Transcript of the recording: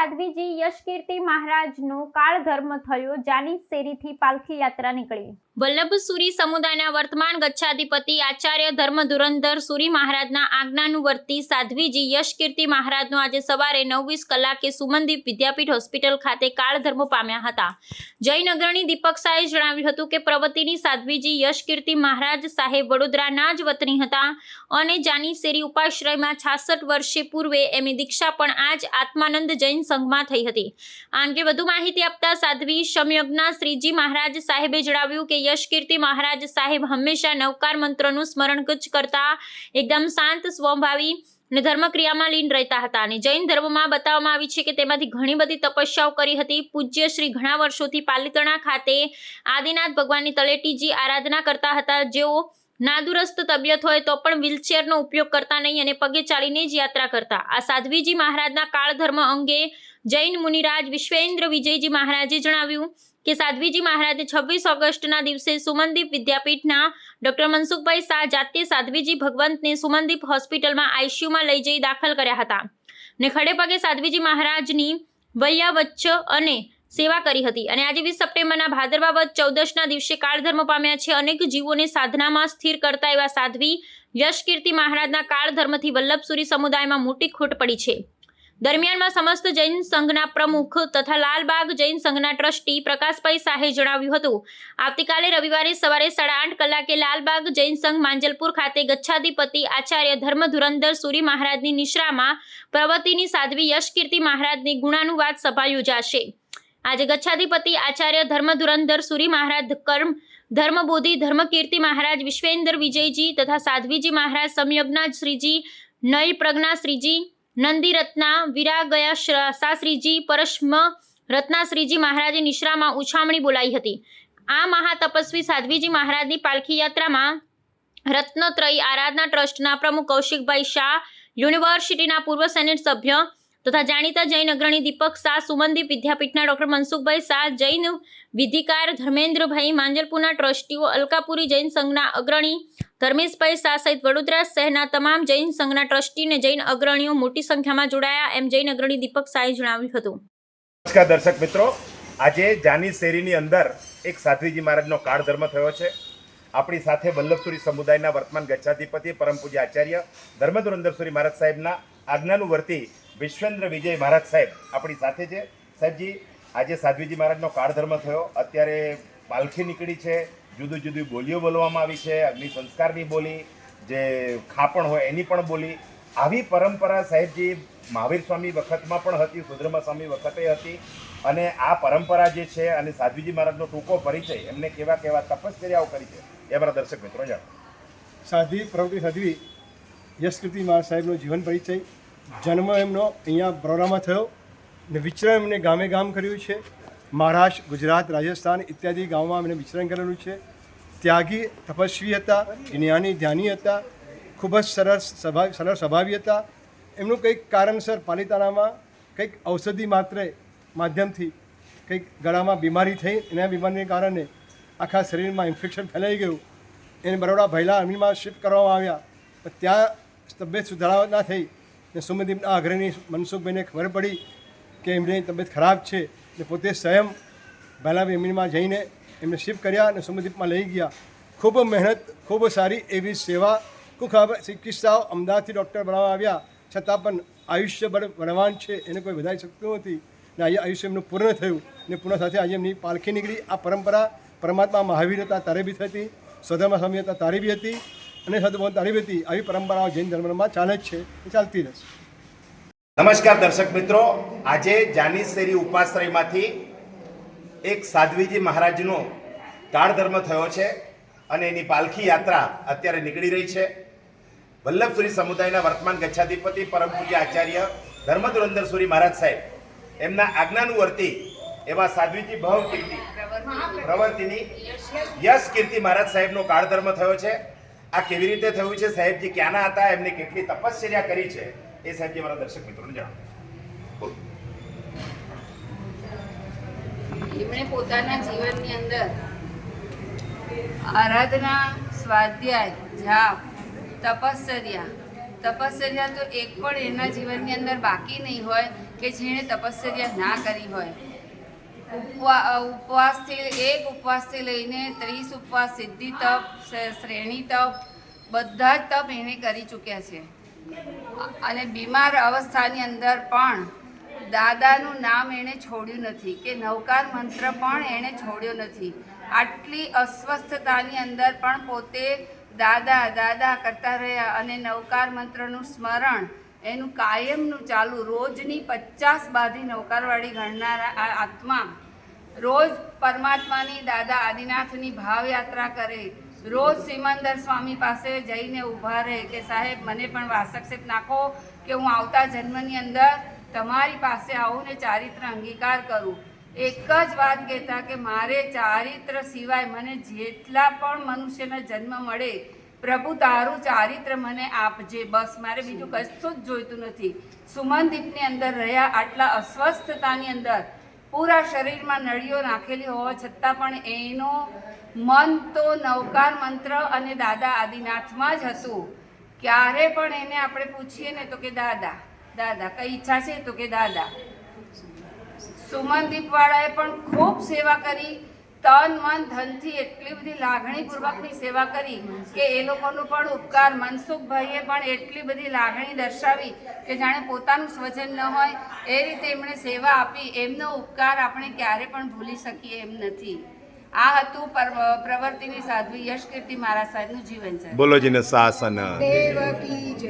સાધ્વીજી યશકીર્તિ મહારાજનો કાળ ધર્મ થયો, જાની શેરીથી પાલખી યાત્રા નીકળી. વલ્લભ સમુદાયના વર્તમાન ગચ્છાધિપતિ આચાર્ય ધર્મ ધુરંધર સુરી મહારાજના આજ્ઞાનુવર્તી સાધ્વીજી યશકીર્તિ મહારાજનો આજે સવારે નવ કલાકે સુમનદીપ વિદ્યાપીઠ હોસ્પિટલ ખાતે કાળધર્મ પામ્યા હતા. જૈન અગ્રણી દીપક શાહે જણાવ્યું હતું કે પ્રવતિની સાધ્વીજી યશકીર્તિ મહારાજ સાહેબ વડોદરાના જ વતની હતા અને જાની શેરી ઉપાશ્રયમાં છાસઠ વર્ષે પૂર્વે એમની દીક્ષા પણ આજ આત્માનંદ જૈન સંઘમાં થઈ હતી. આ અંગે વધુ માહિતી આપતા સાધ્વી શમયજ્ઞા શ્રીજી મહારાજ સાહેબે જણાવ્યું કે યશકીર્તિ મહારાજ સાહેબ હંમેશા નવકાર મંત્રનું સ્મરણ કરતા એકદમ શાંત, સ્વભાવી અને ધર્મક્રિયામાં લીન રહેતા હતા. અને જૈન ધર્મમાં બતાવવામાં આવી છે કે તેમાંથી ઘણી બધી તપસ્યાઓ કરી હતી. પૂજ્ય શ્રી ઘણા વર્ષોથી પાલિતણા ખાતે આદિનાથ ભગવાનની તલેટીજી આરાધના કરતા હતા. જેઓ નાદુરસ્ત તબિયત હોય તો પણ વ્હીલચેરનો ઉપયોગ કરતા નહીં અને પગે ચાલીને જ યાત્રા કરતા. આ સાધ્વીજી મહારાજના કાળધર્મ અંગે જૈન મુનિરાજ વિશ્વેન્દ્ર વિજયજી મહારાજે જણાવ્યું કે સાધ્વીજી મહારાજે છવ્વીસ ઓગસ્ટના દિવસે સુમનદીપ વિદ્યાપીઠના ડોક્ટર મનસુખભાઈ શાહ જાતે સાધ્વીજી ભગવંતને સુમનદીપ હોસ્પિટલમાં આઈસીયુમાં લઈ જઈ દાખલ કર્યા હતા. ને ખડે પગે સાધ્વીજી મહારાજની વૈયાવચ્ચ અને સેવા કરી હતી. અને આજે વીસ સપ્ટેમ્બરના ભાદરવા ચૌદશના દિવસે કાળધર્મ પામ્યા છે. અનેક જીવોને સાધનામાં સ્થિર કરતા એવા સાધ્વી યશકીર્તિ મહારાજના કાળધર્મથી વલ્લભસુરી સમુદાયમાં મોટી ખોટ પડી છે. દરમિયાનમાં સમસ્ત જૈન સંઘના પ્રમુખ તથા લાલબાગ જૈન સંઘના ટ્રસ્ટી પ્રકાશભાઈ શાહે જણાવ્યું હતું. આવતીકાલે રવિવારે સવારે સાડા આઠ કલાકે લાલબાગ જૈન સંઘ માંજલપુર ખાતે ગચ્છાધિપતિ આચાર્ય ધર્મ ધુરંધર સુરી મહારાજની નિશ્રામાં પ્રવતિની સાધ્વી યશકીર્તિ મહારાજની ગુણાનુવાદ સભા યોજાશે. આજે ગચ્છાધિપતિ આચાર્ય ધર્મ ધુરંધર સુરી મહારાજ કર્મ, ધર્મબોધિ, ધર્મકીર્તિ મહારાજ વિશ્વેન્દ્ર વિજયજી તથા સાધ્વીજી મહારાજ સમયજ્ઞા શ્રીજી નય પ્રજ્ઞા શ્રીજી નંદી રત્ના વિરાગયા શાસ્ત્રીજી પરશ્મ રત્નાશ્રીજી મહારાજે નિશ્રામાં ઉછામણી બોલાઈ હતી. આ મહાતપસ્વી સાધ્વીજી મહારાજની પાલખી યાત્રામાં રત્નત્રયી આરાધના ટ્રસ્ટના પ્રમુખ કૌશિકભાઈ શાહ, યુનિવર્સિટીના પૂર્વ સેનેટ સભ્ય તથા જાણીતા જૈન અગ્રણી દીપક શાહ, સુમનદીપ વિદ્યાપીઠના ડોક્ટર મનસુખભાઈ શાહ, જૈન વિધિકાર ધર્મેન્દ્રભાઈ માંજલપુરના ટ્રસ્ટીઓ, અલકાપુરી જૈન સંઘના અગ્રણી ધર્મેશભાઈ શાહ સહિત વડોદરા શહેરના તમામ જૈન સંઘના ટ્રસ્ટી અને જૈન અગ્રણીઓ મોટી સંખ્યામાં જોડાયા એમ જૈન અગ્રણી દીપક શાહે જણાવ્યું હતું. નમસ્કાર દર્શક મિત્રો. આજે જાની શેરીની અંદર એક સાધ્વીજી મહારાજનો કાળ ધર્મ થયો છે. આપણી સાથે વલ્લભસુરી સમુદાયના વર્તમાન ગચ્છાધિપતિ પરમ પૂજ્ય આચાર્ય ધર્મધુરંદરસુરી મહારાજ સાહેબના આજ્ઞાનુવર્તી વિશ્વેન્દ્ર વિજય મહારાજ સાહેબ આપણી સાથે છે. સાહેબજી, આજે સાધ્વીજી મહારાજનો કાળધર્મ થયો. અત્યારે પાલખી નીકળી છે. જુદી જુદી બોલીઓ બોલવામાં આવી છે. અગ્નિ સંસ્કારની બોલી, જે ખાપણ હોય એની પણ બોલી. આવી પરંપરા સાહેબજી મહાવીર સ્વામી વખતમાં પણ હતી, સુદ્રમા સ્વામી વખતે હતી. અને આ પરંપરા જે છે અને સાધ્વીજી મહારાજનો ટૂંકો પરિચય એમને કેવા કેવા તપશ્ચર્યાઓ કરી છે એ અમારા દર્શક મિત્રો જાણો. સાધ્વી, પ્રવૃત્તિ સાધ્વી યશકૃતિ મહારાજ સાહેબનો જીવન પરિચય. જન્મ એમનો અહીંયા બરોડામાં થયો ને વિચરણ એમને ગામે ગામ કર્યું છે. મહારાષ્ટ્ર, ગુજરાત, રાજસ્થાન ઇત્યાદિ ગામમાં એમને વિચરણ કરેલું છે. ત્યાગી, તપસ્વી હતા, જ્ઞાની, ધ્યાની હતા, ખૂબ જ સરળ સ્વભાવ સરળ સ્વભાવી હતા. એમનું કંઈક કારણસર પાલિતાણામાં કંઈક ઔષધિ માત્રે માધ્યમથી કંઈક ગળામાં બીમારી થઈ એના બીમારીને કારણે આખા શરીરમાં ઇન્ફેક્શન ફેલાઈ ગયું. એને બરોડા ભયલા આર્મીમાં શિફ્ટ કરવામાં આવ્યા. પણ ત્યાં તબિયત સુધારા ના થઈ. ને સુમનદીપના અગ્રણી મનસુખભાઈને ખબર પડી કે એમની તબિયત ખરાબ છે ને પોતે સ્વયં ભાલાભાઈ એમનીમાં જઈને એમને શિફ્ટ કર્યા અને સુમનદીપમાં લઈ ગયા. ખૂબ મહેનત, ખૂબ સારી એવી સેવા. ખૂબ ખબર ચિકિત્સાઓ અમદાવાદથી ડૉક્ટર બનાવવા આવ્યા. છતાં પણ આયુષ્ય બળ બળવાન છે, એને કોઈ વધારી શકતું નથી. ને આજે આયુષ્ય એમનું પૂર્ણ થયું ને પૂર્ણ સાથે આજે એમની પાલખી નીકળી. આ પરંપરા પરમાત્મા મહાવીર હતા, તારે બી થતી. સદર્મા સ્વામી હતા, તારી બી હતી. અને બી હતી આવી પરંપરાઓ જૈન ધર્મમાં ચાલે જ છે એ ચાલતી રહેશે. નમસ્કાર દર્શક મિત્રો. આજે જાનીશેરી ઉપાશ્રયમાંથી એક સાધ્વીજી મહારાજનો તાળ ધર્મ થયો છે અને એની પાલખી યાત્રા અત્યારે નીકળી રહી છે. વલ્લભસુરી સમુદાયના વર્તમાન ગચ્છાધિપતિ પરમ પૂજ્ય આચાર્ય ધર્મધુરંદરસુરી મહારાજ સાહેબ એમના આજ્ઞાનુવર્તી એવા સાધ્વીજી ભવ કીર્તિ પ્રવર્તિની યશ કીર્તિ મહારાજ સાહેબનો કાળધર્મ થયો છે. આ કેવી રીતે થયું છે? સાહેબજી ક્યાંના હતા? એમને કેટલી તપશ્ચર્યા કરી છે? એ સાહેબજી મારા દર્શક મિત્રોને જણાવો. એમણે પોતાના જીવનની અંદર આરાધના, સ્વાધ્યાય, જાપ, તપશ્ચર્યા તપશ્ચર્યા તો એક પણ એના જીવનની અંદર બાકી નહીં હોય કે જેણે તપશ્ચર્યા ના કરી હોય. ઉપવાસથી એક ઉપવાસથી લઈને ત્રીસ ઉપવાસ સિદ્ધિ તપ શ્રેણી તપ, બધા જ તપ એણે કરી ચૂક્યા છે. અને બીમાર અવસ્થાની અંદર પણ દાદાનું નામ એણે છોડ્યું નથી કે નવકાર મંત્ર પણ એણે છોડ્યો નથી. આટલી અસ્વસ્થતાની અંદર પણ પોતે દાદા દાદા કરતા રહ્યા અને નવકાર મંત્રનું સ્મરણ એનું કાયમનું ચાલુ રોજની પચાસ બાધી નૌકારવાળી ગણનારા આ આત્મા રોજ પરમાત્માની દાદા આદિનાથની ભાવયાત્રા કરે, રોજ સિમંદર સ્વામી પાસે જઈને ઊભા રહે કે સાહેબ, મને પણ વાસક્ષેપ નાખો કે હું આવતા જન્મની અંદર તમારી પાસે આવું ને ચારિત્ર અંગીકાર કરું. એક જ વાત કહેતા કે મારે ચારિત્ર સિવાય મને જેટલા પણ મનુષ્યના જન્મ મળે પ્રભુ તારું ચારિત્ર મને આપજે. બસ મારે બીજું કશું જ જોઈતું નથી. સુમનદીપની અંદર રહ્યા આટલા અસ્વસ્થતાની અંદર. પૂરા શરીરમાં નળીઓ નાખેલી હોવા છતાં પણ એનો મન તો નવકાર મંત્ર અને દાદા આદિનાથમાં જ હતું. ક્યારે પણ એને આપણે પૂછીએ ને તો કે દાદા દાદા કઈ ઈચ્છા છે તો કે દાદા. સુમનદીપવાળાએ પણ ખૂબ સેવા કરી. તન મન ધનથી એટલી બધી લાગણીપૂર્વકની સેવા કરી કે એ લોકોનો પણ ઉપકાર. મનસુખભાઈએ પણ એટલી બધી લાગણી દર્શાવી કે જાણે પોતાનું સ્વજન ન હોય એ રીતે એમણે સેવા આપી. એમનો ઉપકાર આપણે ક્યારે પણ ભૂલી શકીએ એમ નથી. આ હતું પ્રવૃત્તિની પ્રવર્તિની સાધ્વી યશકીર્તિ મારા સાહેબનું જીવન છે બોલો જીને શાસન દેવકી જય.